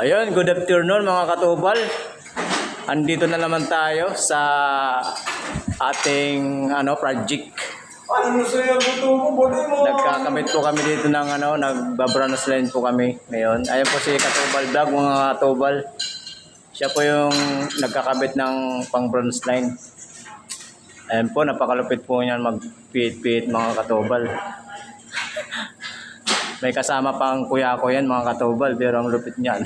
Ayun, good afternoon mga katubal. Andito na naman tayo sa ating ano project. Ano buto? Buti mo. Nagkakamit po kami dito ng ano, nagbabranos line po kami ngayon. Ayun po si Katubal Vlog, mga katubal. Siya po yung nagkakabit ng pang bronze line. Ayun po, napakalupit po niyan mag-pit-pit mga katubal. May kasama pang kuya ko yan mga katubal, pero ang lupit niyan.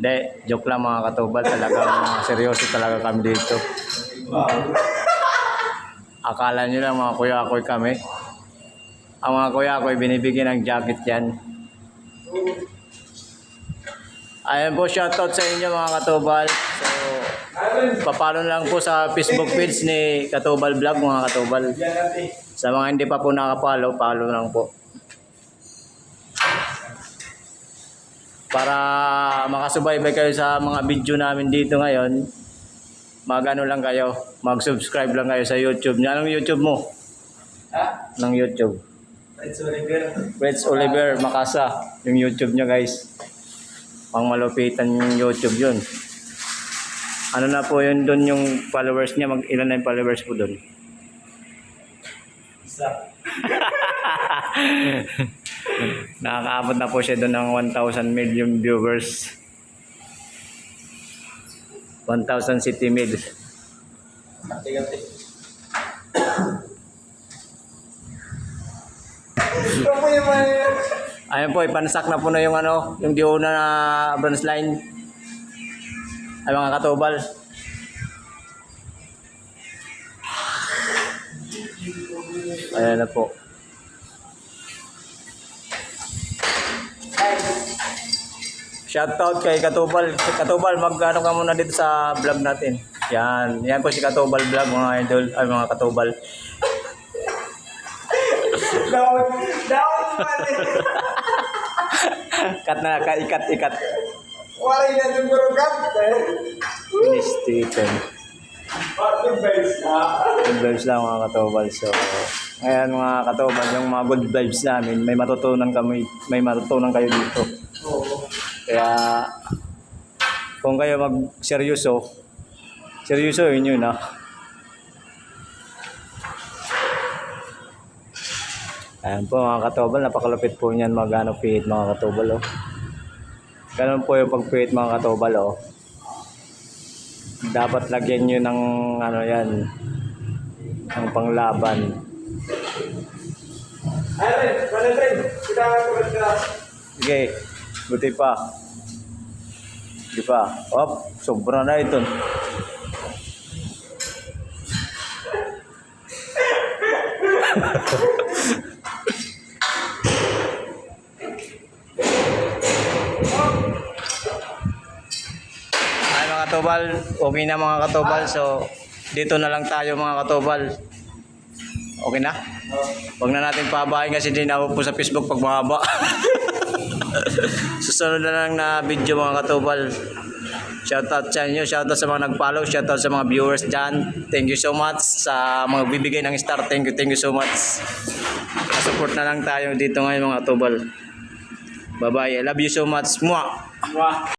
Hindi, joke lang mga katubal. Talagang seryoso talaga kami dito. Akala nyo lang mga kuya ako'y kami. Ang mga kuya ako'y binibigyan ng jacket yan. Ayan po, shoutout sa inyo mga katubal. Papalo lang po sa Facebook page ni Katubal Vlog mga katubal. Sa mga hindi pa po nakapalo, follow lang po. Para makasubaybay kayo sa mga video namin dito ngayon, mag-ano lang kayo, mag-subscribe lang kayo sa YouTube. Anong YouTube mo? Ha? Ng YouTube. Sorry, girl. Reds Oliver Makasa, yung YouTube niya guys. Pang malupitan yung YouTube yun. Ano na po yun doon yung followers niya, mag ilan na yung followers po doon? Isa. Nakakaabot na po siya doon ng 1,000 million viewers. 1,000 city mil. Mga... Ayun po, ipansak na po na yung ano, yung diuna na bronze line. Ay mga katubal. Ayan na po. Shoutout kay Katubal. Si Katubal, mag-ano ka muna dito sa vlog natin. Yan. Yan po si Katubal vlog, mga idol. Ay, mga Katubal. Down. Down. Cut na, ka- ikat, ikat. Waray na itong gurugat. Finish chicken. Bakit best na? Good vibes lang mga katobal. So, ngayon mga katobal, yung mga good vibes namin, may matutunan kami, may matutunan kayo dito. Oo. Kaya, kung kayo mag-seryoso, seryoso yun yun ah. Ayan po mga katobal, napakalupit po niyan mag-ano mga katobal oh. Ganun po yung pag-pihit mga katobal oh. Dapat lagyan nyo ng ano yan, ng panglaban. Sige, buti pa. Di pa. Op, sobra na ito. Katubal, okay na mga katubal. So, dito na lang tayo mga katubal. Okay na? Huwag na natin pabahin kasi hindi na po sa Facebook pag mahaba. Susunod na lang na video mga katubal. Shoutout sa inyo, shoutout sa mga nag-follow, shoutout sa mga viewers dyan. Thank you so much sa mga bibigay ng star. Thank you, thank you so much. Support na lang tayo dito ngayon mga katubal. Bye-bye. I love you so much. Mwah! Wah.